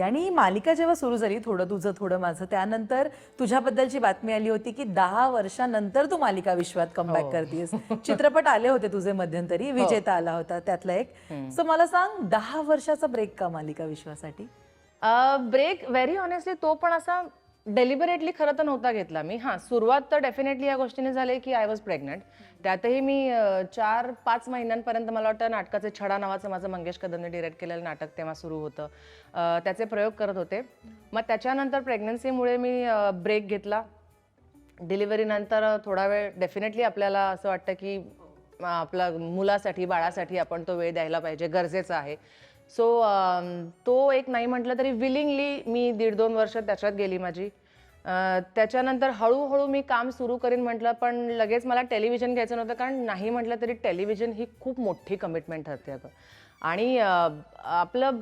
आणि मालिका जेव्हा सुरू झाली थोडं तुझं थोडं माझं त्यानंतर तुझ्याबद्दलची बातमी आली होती की दहा वर्षानंतर तू मालिका विश्वात कमबॅक करतेस चित्रपट आले होते तुझे मध्यंतरी विजेता आला होता त्यातला एक. सो मला सांग दहा वर्षाचा ब्रेक का मालिका विश्वासाठी? ब्रेक व्हेरी ऑनेस्टली तो पण असा डेलिबरेटली खरं तर नव्हता घेतला मी. हां सुरुवात तर डेफिनेटली या गोष्टीने झाली की आय वॉज प्रेग्नंट त्यातही मी चार पाच महिन्यांपर्यंत मला वाटतं नाटकाचे छडा नावाचं माझं मंगेश कदमने डिरेक्ट केलेलं नाटक तेव्हा सुरू होतं. त्याचे प्रयोग करत होते. मग त्याच्यानंतर प्रेग्नन्सीमुळे मी ब्रेक घेतला. डिलिव्हरीनंतर थोडा वेळ डेफिनेटली आपल्याला असं वाटतं की आपला मुलासाठी बाळासाठी आपण तो वेळ द्यायला पाहिजे गरजेचं आहे. सो um, तो एक नाही म्हटलं तरी विलिंगली मी दीड दोन वर्ष त्याच्यात गेली माझी. त्याच्यानंतर हळूहळू मी काम सुरू करीन म्हटलं पण लगेच मला टेलिव्हिजन घ्यायचं नव्हतं कारण नाही म्हटलं तरी टेलिव्हिजन ही खूप मोठी कमिटमेंट ठरते अगं. आणि आपलं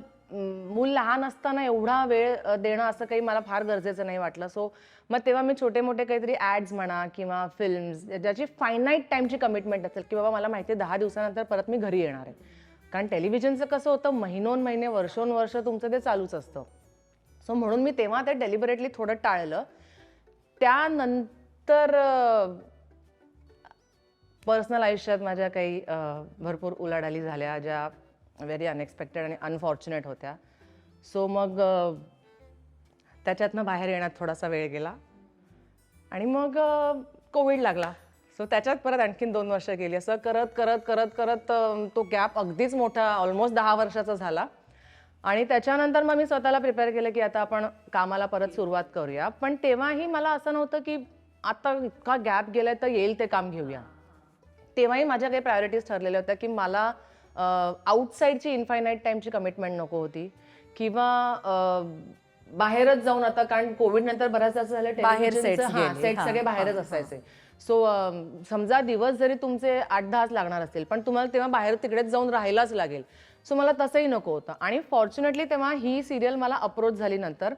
मूल लहान असताना एवढा वेळ देणं असं काही मला फार गरजेचं नाही वाटलं. सो मग तेव्हा मी छोटे मोठे काहीतरी ॲड्स म्हणा किंवा फिल्म्स ज्याची फायनाईट टाईमची कमिटमेंट असेल की बाबा मला माहिती आहे दहा दिवसानंतर परत मी घरी येणार आहे. कारण टेलिव्हिजनचं कसं होतं महिनोन महिने वर्षोनवर्ष तुमचं ते चालूच असतं. सो म्हणून मी तेव्हा ते डेलिबरेटली थोडं टाळलं. त्यानंतर पर्सनल आयुष्यात माझ्या काही भरपूर उलाढाली झाल्या ज्या व्हेरी अनएक्सपेक्टेड आणि अनफॉर्च्युनेट होत्या. सो मग त्याच्यातनं बाहेर येण्यात थोडासा वेळ गेला. आणि मग कोविड लागला. सो त्याच्यात परत आणखीन दोन वर्ष गेली. असं करत करत करत करत तो गॅप अगदीच मोठा ऑलमोस्ट दहा वर्षाचा झाला. आणि त्याच्यानंतर मग मी स्वतःला प्रिपेअर केलं की आता आपण कामाला परत सुरुवात करूया. पण तेव्हाही मला असं नव्हतं की आता इतका गॅप गेलाय तर येईल ते काम घेऊया. तेव्हाही माझ्या काही प्रायोरिटीज ठरलेल्या होत्या की मला आउटसाईडची इन्फायनाईट टाईमची कमिटमेंट नको होती. किंवा बाहेरच जाऊन आता कारण कोविड नंतर बऱ्याच असं झालं बाहेर हां, हां, सगळे बाहेरच असायचे. सो समजा दिवस जरी तुमचे आठ दहाच लागणार असतील पण तुम्हाला तेव्हा बाहेर तिकडेच जाऊन राहायलाच लागेल. सो मला तसंही नको होतं. आणि फॉर्च्युनेटली तेव्हा ही सिरियल मला अप्रोच झाली नंतर.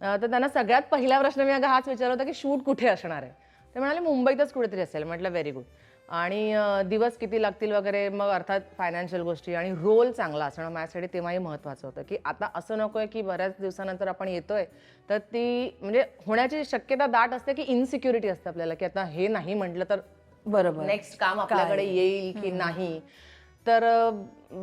तर त्यांना सगळ्यात पहिला प्रश्न मी अगं हाच विचारला होता की शूट कुठे असणार आहे? ते म्हणाले मुंबईतच कुठेतरी असेल. म्हटलं व्हेरी गुड आणि दिवस किती लागतील वगैरे मग अर्थात फायनान्शियल गोष्टी आणि रोल चांगला असणं माझ्यासाठी तेव्हाही महत्त्वाचं होतं. की आता असं नको आहे की बऱ्याच दिवसानंतर आपण येतोय तर ती म्हणजे होण्याची शक्यता दाट असते की इनसिक्युरिटी असते आपल्याला की आता हे नाही म्हटलं तर बरोबर. नेक्स्ट काम आपल्याकडे येईल की नाही? तर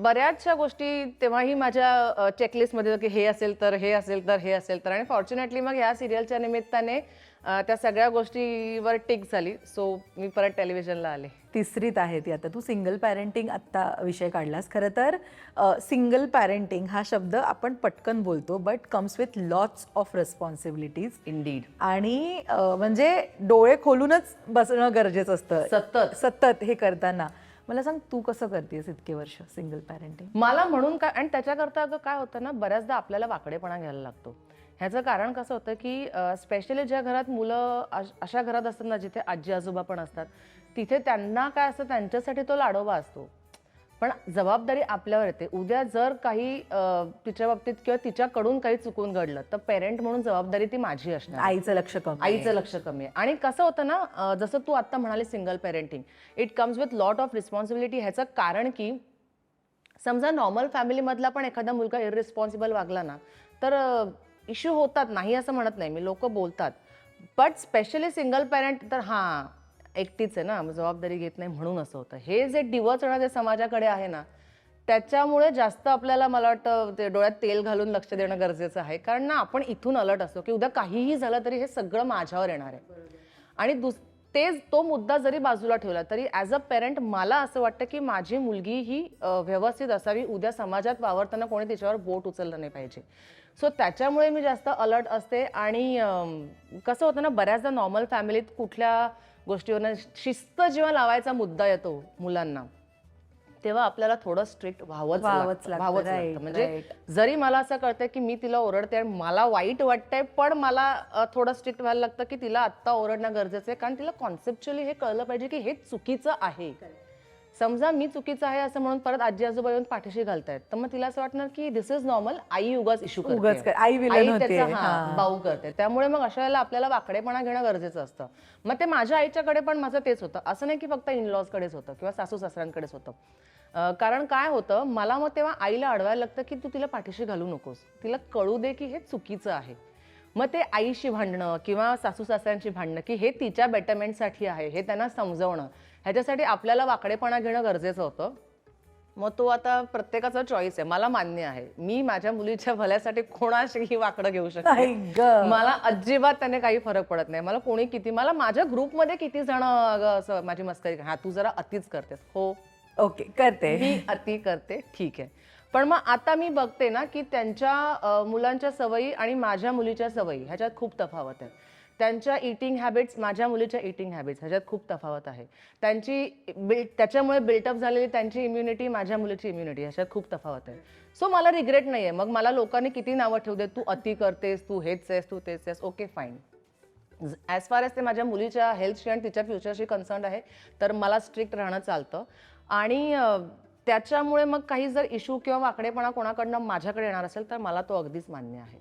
बऱ्याचशा गोष्टी तेव्हाही माझ्या चेकलिस्टमध्ये की हे असेल तर हे असेल तर हे असेल तर. आणि फॉर्च्युनेटली मग ह्या सिरियलच्या निमित्ताने त्या सगळ्या गोष्टीवर टिक झाली. सो मी परत टेलिव्हिजनला आले. तिसरीत आहे ती आता. तू सिंगल पॅरेंटिंग आत्ता विषय काढलास. खरं तर सिंगल पॅरेंटिंग हा शब्द आपण पटकन बोलतो but comes with lots of responsibilities indeed आणि म्हणजे डोळे खोलूनच बसणं गरजेचं असतं. सतत. सतत हे करताना. मला सांग तू कसं करतेस इतके वर्ष सिंगल पॅरेंटिंग मला म्हणून काय आणि त्याच्याकरता अगं काय होतं ना बऱ्याचदा आपल्याला वाकडेपणा घ्यायला लागतो. ह्याचं कारण कसं होतं की स्पेशली ज्या घरात मुलं अशा घरात असतात ना जिथे आजी आजोबा पण असतात तिथे त्यांना काय असतं त्यांच्यासाठी तो लाडोबा असतो. पण जबाबदारी आपल्यावर येते. उद्या जर काही तिच्या बाबतीत किंवा तिच्याकडून काही चुकून घडलं तर पेरेंट म्हणून जबाबदारी ती माझी असणार आईचं लक्ष कमी आईचं लक्ष कमी आहे. आणि कसं होतं ना जसं तू आता म्हणाली single parenting it comes with lot of responsibility ह्याचं कारण की समजा नॉर्मल फॅमिलीमधला पण एखादा मुलगा इरिस्पॉन्सिबल वागला ना तर इश्यू होतात. नाही असं म्हणत नाही. मी लोक बोलतात. बट स्पेशली सिंगल पॅरेंट तर हां एकटीच आहे ना जबाबदारी घेत नाही म्हणून असं होतं. हे जे डिवचणं जे समाजाकडे आहे ना त्याच्यामुळे जास्त आपल्याला मला वाटतं ते डोळ्यात तेल घालून लक्ष देणं गरजेचं आहे. कारण ना आपण इथून अलर्ट असतो की उद्या काहीही झालं तरी हे सगळं माझ्यावर येणार आहे. आणि दुस तेच तो मुद्दा जरी बाजूला ठेवला तरी ॲज अ पेरेंट मला असं वाटतं की माझी मुलगी ही व्यवस्थित असावी. उद्या समाजात वावरताना कोणी तिच्यावर बोट उचललं नाही पाहिजे. सो त्याच्यामुळे मी जास्त अलर्ट असते. आणि कसं होतं ना बऱ्याचदा नॉर्मल फॅमिलीत कुठल्या गोष्टीवर शिस्त जेव्हा लावायचा मुद्दा येतो मुलांना तेव्हा आपल्याला थोडं स्ट्रिक्ट व्हावंच व्हावंच म्हणजे. जरी मला असं कळतंय की मी तिला ओरडते आणि मला वाईट वाटतंय पण मला थोडं स्ट्रिक्ट व्हायला लागतं की तिला आत्ता ओरडणं गरजेचं आहे कारण तिला कॉन्सेप्च्युअली हे कळलं पाहिजे की हे चुकीचं आहे. समजा मी चुकीचं आहे असं म्हणून परत आजी आजोबा येऊन पाठीशी घालतायत तर मग तिला असं वाटणार की दिस इज नॉर्मल आई उगाच इश्यू उगाच कर- आई villain होते. हां. बाऊ करते. त्यामुळे मग अशा वेळेला आपल्याला वाकडेपणा घेणं गरजेचं असतं. मग ते माझ्या आईच्याकडे पण माझं तेच होतं. असं नाही की फक्त इन लॉज कडेच होतं किंवा सासू सासऱ्यांकडेच होतं. अं, कारण काय होतं मला मग तेव्हा आईला अडवायला लागतं की तू तिला पाठीशी घालू नकोस. तिला कळू दे की हे चुकीचं आहे. मग ते आईशी भांडणं किंवा सासू सासऱ्यांशी भांडणं की हे तिच्या बेटरमेंटसाठी आहे हे त्यांना समजवणं ह्याच्यासाठी आपल्याला वाकडेपणा घेणं गरजेचं होतं. मग तो आता प्रत्येकाचा चॉईस आहे. मला मान्य आहे. मी माझ्या मुलीच्या भल्यासाठी कोणाशीही वाकडं घेऊ शकते मला अजिबात त्याने काही फरक पडत नाही. मला कोणी किती मला माझ्या ग्रुपमध्ये किती जण असं माझी मस्करी हा तू जरा अतिच करतेस. हो. ओके करते. मी अति करते. ठीक आहे. पण मग आता मी बघते ना की त्यांच्या मुलांच्या सवयी आणि माझ्या मुलीच्या सवयी ह्याच्यात खूप तफावत आहे. त्यांच्या इटिंग हॅबिट्स माझ्या मुलीच्या इटिंग हॅबिट्स ह्याच्यात खूप तफावत आहे. त्यांची बिल त्याच्यामुळे बिल्टअप झालेली त्यांची इम्युनिटी माझ्या मुलीची इम्युनिटी ह्याच्यात खूप तफावत आहे. सो मला रिग्रेट नाही आहे मग मला लोकांनी किती नावं ठेवू दे तू अति करतेस तू हेच आहेस तू तेच आहेस. Okay fine as far as ते माझ्या मुलीच्या हेल्थशी आणि तिच्या फ्युचरशी कन्सर्न आहे तर मला स्ट्रिक्ट राहणं चालतं. आणि त्याच्यामुळे मग काही जर इश्यू किंवा वाकडेपणा कोणाकडनं माझ्याकडे येणार असेल तर मला तो अगदीच मान्य आहे.